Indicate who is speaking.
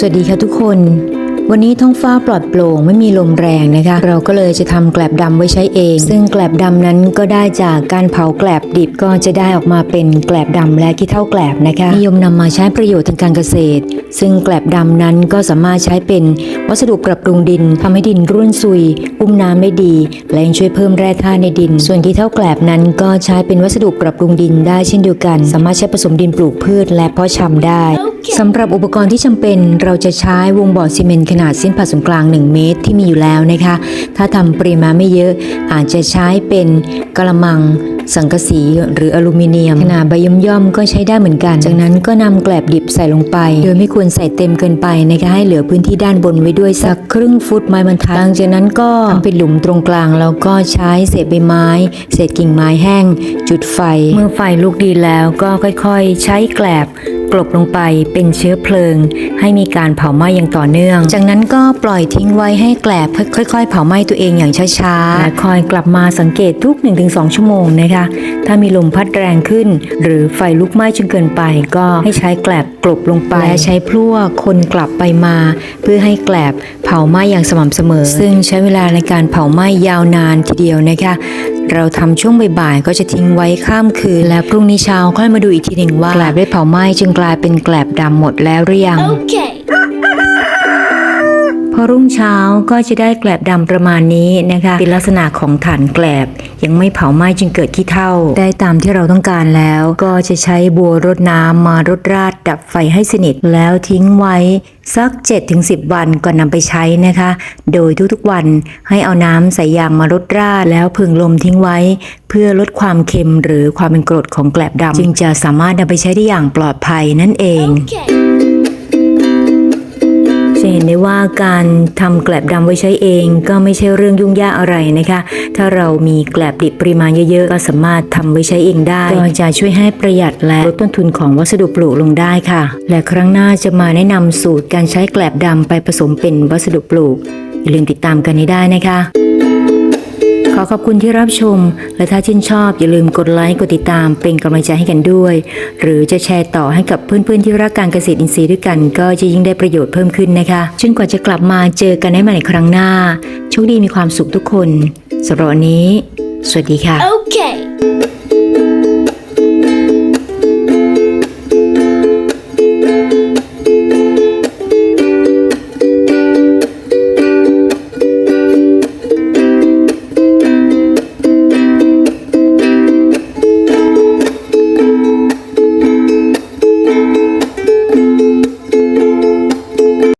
Speaker 1: สวัสดีค่ะทุกคน วันนี้ท้องฟ้าปลอดโปร่งไม่มีลมแรงนะคะ เราก็เลยจะทำแกลบดำไว้ใช้เอง ซึ่งแกลบดำนั้นก็ได้จากการเผาแกลบดิบก็จะได้ออกมาเป็นแกลบดำและขี้เท่าแกลบนะคะนิยมนำมาใช้ประโยชน์ทางการเกษตร ซึ่งแกลบดำนั้นก็สามารถใช้เป็น วัสดุปรับปรุงดินทำให้ดินร่วนซุยอุ้มน้ำได้ดี และยังช่วยเพิ่มแร่ธาตุในดิน ส่วนที่เท่าแกลบนั้นก็ใช้เป็นวัสดุปรับปรุงดินได้เช่นเดียวกัน สามารถใช้ผสมดินปลูกพืชและเพาะชำได้สำหรับอุปกรณ์ที่จำเป็นเราจะใช้วงบ่อซีเมนต์ขนาดเส้นผ่าศูนย์กลาง 1 เมตรที่มีอยู่แล้วนะคะ ถ้าทำปริมาณไม่เยอะอาจจะใช้เป็นกระมัง สังกะสีหรืออลูมิเนียมขนาดใบย่อมๆก็ใช้ได้เหมือนกัน จากนั้นก็นำแกลบดิบใส่ลงไป โดยไม่ควรใส่เต็มเกินไปนะคะให้เหลือพื้นที่ด้านบนไว้ด้วยสักครึ่งฟุตไม้บรรทัดหลังจากนั้นก็ทำเป็นหลุมตรงกลางแล้วก็ใช้เศษใบไม้ เศษกิ่งไม้แห้ง จุดไฟ เมื่อไฟลุกดีแล้วก็ค่อยๆ ใช้แกลบ กลบลงไปเป็นเชื้อเพลิง ให้มีการเผาไหม้อย่างต่อเนื่อง จากนั้นก็ปล่อยทิ้งไว้ให้แกลบค่อย ๆ เผาไหม้ตัวเองอย่างช้าๆและคอยกลับมาสังเกตทุก 1-2 ชั่วโมงนะคะ ถ้ามีลมพัดแรงขึ้น หรือไฟลุกไหม้จนเกินไป ก็ให้ใช้แกลบกลบลงไปและใช้พลั่วคนกลับไปมา เพื่อให้แกลบเผาไหม้อย่างสม่ำเสมอ ซึ่งใช้เวลาในการเผาไหม้ยาวนานทีเดียวนะคะ เราทำช่วงบ่ายๆก็จะทิ้งไว้ข้ามคืน และพรุ่งนี้เช้าค่อยมาดูอีกทีหนึ่งว่าแกลบได้เผาไหม้จึงกลายเป็นแกลบดำหมดแล้วหรือยัง
Speaker 2: Okay.
Speaker 1: พอรุ่งเช้าก็จะได้แกลบดำประมาณนี้นะคะเป็นลักษณะของฐานแกลบ ยังไม่เผาไหม้จึงเกิดขี้เถ้าได้ตามที่เราต้องการแล้ว ก็จะใช้บัวรดน้ำมารดราดดับไฟให้สนิทแล้วทิ้งไว้สัก 7-10 วันก่อนนำไปใช้นะคะ โดยทุกๆวันให้เอาน้ำใส่ยางมารดราดแล้วพึ่งลมทิ้งไว้ เพื่อลดความเค็มหรือความเป็นกรดของแกลบดำจึงจะสามารถนำไปใช้ได้อย่างปลอดภัยนั่นเอง
Speaker 2: Okay.
Speaker 1: จะเห็นได้ว่าการทำแกลบดำไว้ใช้เองก็ไม่ใช่เรื่องยุ่งยากอะไรนะคะ ถ้าเรามีแกลบดิบปริมาณเยอะๆ ก็สามารถทำไว้ใช้เองได้ ก็จะช่วยให้ประหยัดและลดต้นทุนของวัสดุปลูกลงได้ค่ะ และครั้งหน้าจะมาแนะนำสูตรการใช้แกลบดำไปผสมเป็นวัสดุปลูกอย่าลืมติดตามกันให้ได้นะคะ อขอบคุณที่รับชม และถ้าชื่นชอบอย่าลืมกดไลค์กดติดตามเป็นกำลังใจให้กันด้วย หรือจะแชร์ต่อให้กับเพื่อนๆที่รักการเกษตรอินทรีย์ด้วยกัน ก็จะยิ่งได้ประโยชน์เพิ่มขึ้นนะคะจนกว่าจะกลับมาเจอกันได้ใหม่ในครั้งหน้าโชคดีมีความสุขทุกคนสำหรับวันนี้ สวัสดีค่ะ
Speaker 2: Okay.